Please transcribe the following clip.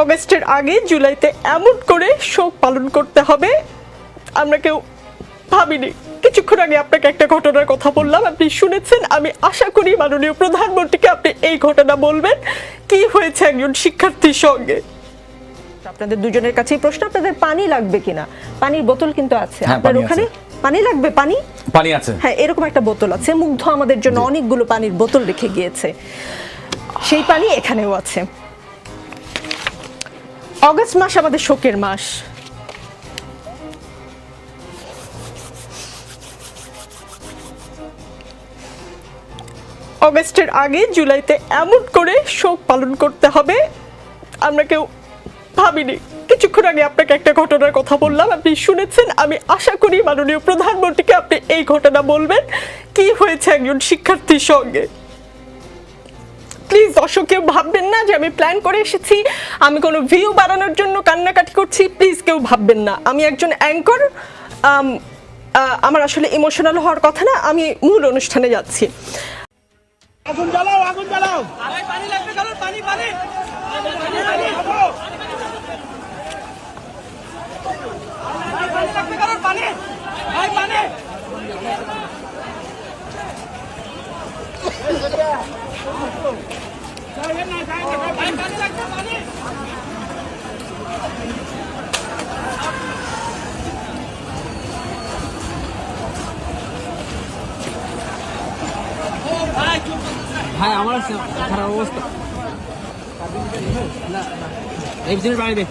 অগস্টের আগে জুলাইতে এমন করে শোক পালন করতে হবে। আমরা কেউ ভাবিনি। কিছুক্ষণ আগে আপনাকে একটা ঘটনার কথা বললাম। আপনি শুনেছেন আমি আশা করি মাননীয় প্রধানমন্ত্রীকে আপনি এই ঘটনা বলবেন। কি হয়েছে একজন শিক্ষার্থীর সঙ্গে? আপনাদের দুজনের কাছেই প্রশ্ন আপনাদের পানি লাগবে কিনা? পানির বোতল কিন্তু আছে। হ্যাঁ, আপনার ওখানে পানি লাগবে? পানি? পানি আছে। হ্যাঁ এরকম একটা বোতল আছে। মুগ্ধ আমাদের জন্য অনেকগুলো পানির বোতল রেখে গিয়েছে। সেই পানি এখানেও আছে। অগস্ট মাস আমাদের শোকের মাস। অগস্টের আগে জুলাইতে এমন করে শোক পালন করতে হবে, আমরা কেউ ভাবিনি। কিছুক্ষণ আগে আপনাকে একটা ঘটনার কথা বললাম, আপনি শুনেছেন? আমি আশা করি মাননীয় প্রধানমন্ত্রীকে আপনি এই ঘটনা বলবেন। কি হয়েছে একজন শিক্ষার্থীর সঙ্গে? দর্শক কেউ ভাববেন না যে আমি প্ল্যান করে এসেছি। আমি কোনো ভিউ বাড়ানোর জন্য কান্নাকাটি করছি। প্লিজ কেউ ভাববেন না। আমি একজন অ্যাঙ্কর আমার আসলে ইমোশনাল হওয়ার কথা না। আমি মূল অনুষ্ঠানে যাচ্ছি। আগুন জ্বালাও আগুন জ্বালাও। পানি লাগবে পানি পানি পানি পানি পানি ভাই আমার খারাপ অবস্থা। না এই পানি দে।